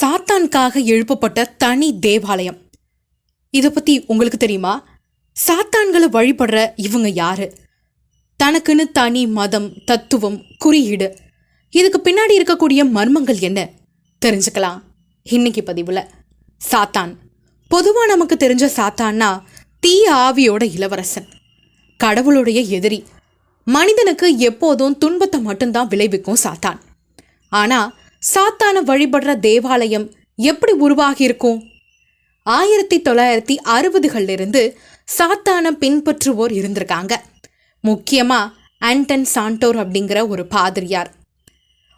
சாத்தான்காக எழுப்பப்பட்ட தனி தேவாலயம். இதை பற்றி உங்களுக்கு தெரியுமா? சாத்தான்களை வழிபடுற இவங்க யாரு? தனக்குன்னு தனி மதம் தத்துவம் குறியீடு. இதுக்கு பின்னாடி இருக்கக்கூடிய மர்மங்கள் என்ன? தெரிஞ்சுக்கலாம். இன்னைக்கு பதிவில். சாத்தான். பொதுவாக நமக்கு தெரிஞ்ச சாத்தான்னா தீய ஆவியோட இளவரசன். கடவுளுடைய எதிரி. மனிதனுக்கு எப்போதும் துன்பத்தை மட்டும்தான் விளைவிக்கும் சாத்தான். ஆனால் சாத்தான வழிபடுற தேவாலயம் எப்படி உருவாகியிருக்கும்? ஆயிரத்தி தொள்ளாயிரத்தி அறுபதுகளிலிருந்து சாத்தான பின்பற்றுவோர் இருந்திருக்காங்க. முக்கியமாக ஆண்டன் சாண்டோர் அப்படிங்கிற ஒரு பாதிரியார்.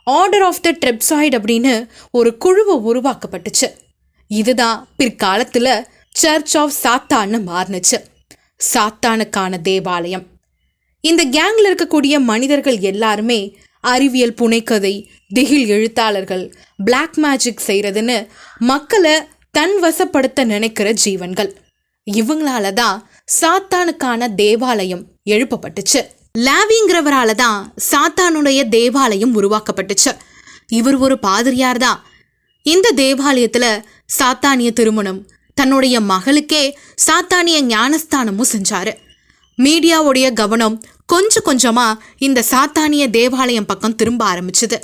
ஆர்டர் ஆஃப் த ட்ரெப்சாய்டு அப்படின்னு ஒரு குழுவை உருவாக்கப்பட்டுச்சு. இதுதான் பிற்காலத்தில் சர்ச் ஆஃப் சாத்தான்னு மாறுனுச்சு. சாத்தானுக்கான தேவாலயம். இந்த கேங்கில் இருக்கக்கூடிய மனிதர்கள் எல்லாருமே அறிவியல் புனைக்கதை திகில் எழுத்தாளர்கள் பிளாக் மேஜிக் செய்கிறதுன்னு மக்களை தன் வசப்படுத்த நினைக்கிற ஜீவன்கள். இவங்களால தான் சாத்தானுக்கான தேவாலயம் எழுப்பப்பட்டுச்சு. லாவிங்கிறவரால தான் சாத்தானுடைய தேவாலயம் உருவாக்கப்பட்டுச்சு. இவர் ஒரு பாதிரியார் தான் இந்த தேவாலயத்தில் சாத்தானிய திருமணம் தன்னுடைய மகளுக்கே சாத்தானிய ஞானஸ்தானமும் செஞ்சாரு. மீடியாவுடைய கவனம் கொஞ்சம் கொஞ்சமாக இந்த சாத்தானிய தேவாலயம் பக்கம் திரும்ப ஆரம்பிச்சுது.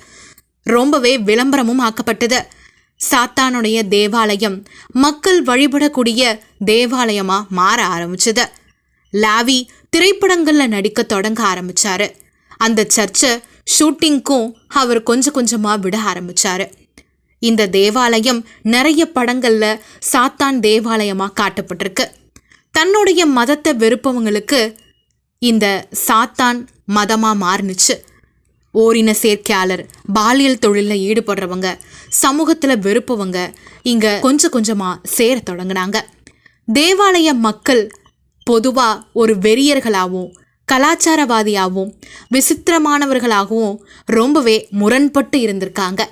ரொம்பவே விளம்பரமும் ஆக்கப்பட்டது. சாத்தானுடைய தேவாலயம் மக்கள் வழிபடக்கூடிய தேவாலயமாக மாற ஆரம்பிச்சது. லாவி திரைப்படங்களில் நடிக்க தொடங்க ஆரம்பித்தார் அந்த சர்ச்சை ஷூட்டிங்க்கும் அவர் கொஞ்சம் கொஞ்சமாக விட ஆரம்பித்தார் இந்த தேவாலயம் நிறைய படங்களில் சாத்தான் தேவாலயமாக காட்டப்பட்டிருக்கு. தன்னுடைய மதத்தை வெறுப்பவங்களுக்கு இந்த சாத்தான் மதமாக மாறுனுச்சு. ஓரின சேர்க்கையாளர் பாலியல் தொழிலில் ஈடுபடுறவங்க சமூகத்தில் வெறுப்பவங்க இங்கே கொஞ்சம் கொஞ்சமாக சேர தொடங்கினாங்க. தேவாலய மக்கள் பொதுவாக ஒரு வெறியர்களாகவும் கலாச்சாரவாதியாகவும் விசித்திரமானவர்களாகவும் ரொம்பவே முரண்பட்டு இருந்திருக்காங்க.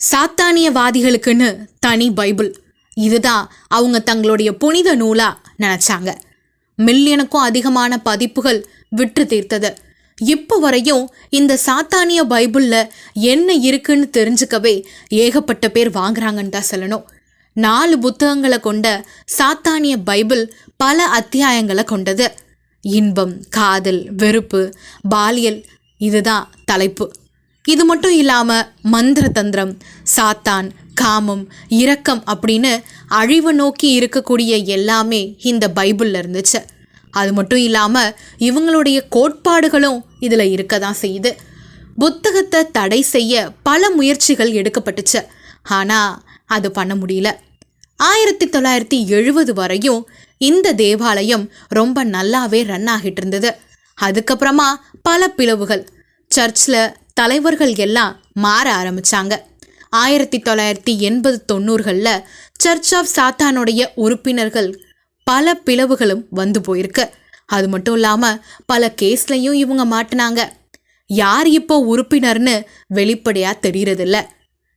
சாத்தானியவாதிகளுக்குன்னு தனி பைபிள். இதுதான் அவங்க தங்களுடைய புனித நூலாக நினச்சாங்க. மில்லியனுக்கும் அதிகமான பதிப்புகள் விற்று தீர்த்தது. இப்போ வரையும் இந்த சாத்தானிய பைபிளில் என்ன இருக்குன்னு தெரிஞ்சுக்கவே ஏகப்பட்ட பேர் வாங்குறாங்கன்னு தான் சொல்லணும். நாலு புத்தகங்களை கொண்ட சாத்தானிய பைபிள் பல அத்தியாயங்களை கொண்டது. இன்பம் காதல் வெறுப்பு பாலியல் இதுதான் தலைப்பு. இது மட்டும் இல்லாமல் மந்திர தந்திரம் சாத்தான் காமம் இரக்கம் அப்படின்னு அழிவை நோக்கி இருக்கக்கூடிய எல்லாமே இந்த பைபிளில் இருந்துச்சு. அது மட்டும் இல்லாமல் இவங்களுடைய கோட்பாடுகளும் இதில் இருக்க தான் செய்யுது. புத்தகத்தை தடை செய்ய பல முயற்சிகள் எடுக்கப்பட்டுச்சு. ஆனால் அது பண்ண முடியல. ஆயிரத்தி தொள்ளாயிரத்தி எழுபது வரையும் இந்த தேவாலயம் ரொம்ப நல்லாவே ரன் ஆகிட்டு இருந்தது. அதுக்கப்புறமா பல பிளவுகள் சர்ச்சில் தலைவர்கள் எல்லாம் மாற ஆரம்பித்தாங்க ஆயிரத்தி தொள்ளாயிரத்தி எண்பது தொண்ணூறுகளில் சர்ச் ஆஃப் சாத்தானுடைய உறுப்பினர்கள் பல பிளவுகளும் வந்து போயிருக்கு. அது மட்டும் இல்லாமல் பல கேஸ்லையும் இவங்க மாட்டினாங்க. யார் இப்போ உறுப்பினர்னு வெளிப்படையாக தெரியறதில்ல.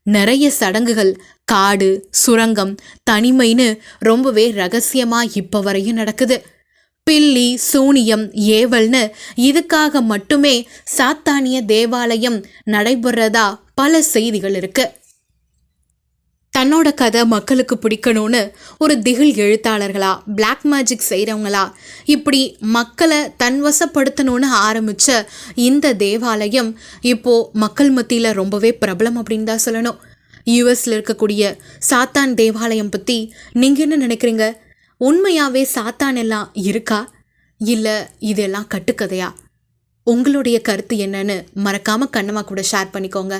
நிறைய சடங்குகள் காடு சுரங்கம் தனிமைன்னு ரொம்பவே ரகசியமாக இப்போ வரையும் நடக்குது. பில்லி சூனியம் ஏவல்னு இதுக்காக மட்டுமே சாத்தானிய தேவாலயம் நடைபெறதா பல செய்திகள் இருக்குது தன்னோட கதை மக்களுக்கு பிடிக்கணும்னு ஒரு திகில் எழுத்தாளர்களா பிளாக் மேஜிக் செய்கிறவங்களா இப்படி மக்களை தன்வசப்படுத்தணும்னு ஆரம்பித்த இந்த தேவாலயம் இப்போது மக்கள் மத்தியில் ரொம்பவே பிரபலம் அப்படின்னு தான் சொல்லணும். யூஎஸில் இருக்கக்கூடிய சாத்தான் தேவாலயம் பற்றி நீங்கள் என்ன நினைக்கிறீங்க? உண்மையாகவே சாத்தான் எல்லாம் இருக்கா? இல்லை இதெல்லாம் கட்டுக்கதையா? உங்களுடைய கருத்து என்னன்னு மறக்காமல் கண்ணமாக கூட ஷேர் பண்ணிக்கோங்க.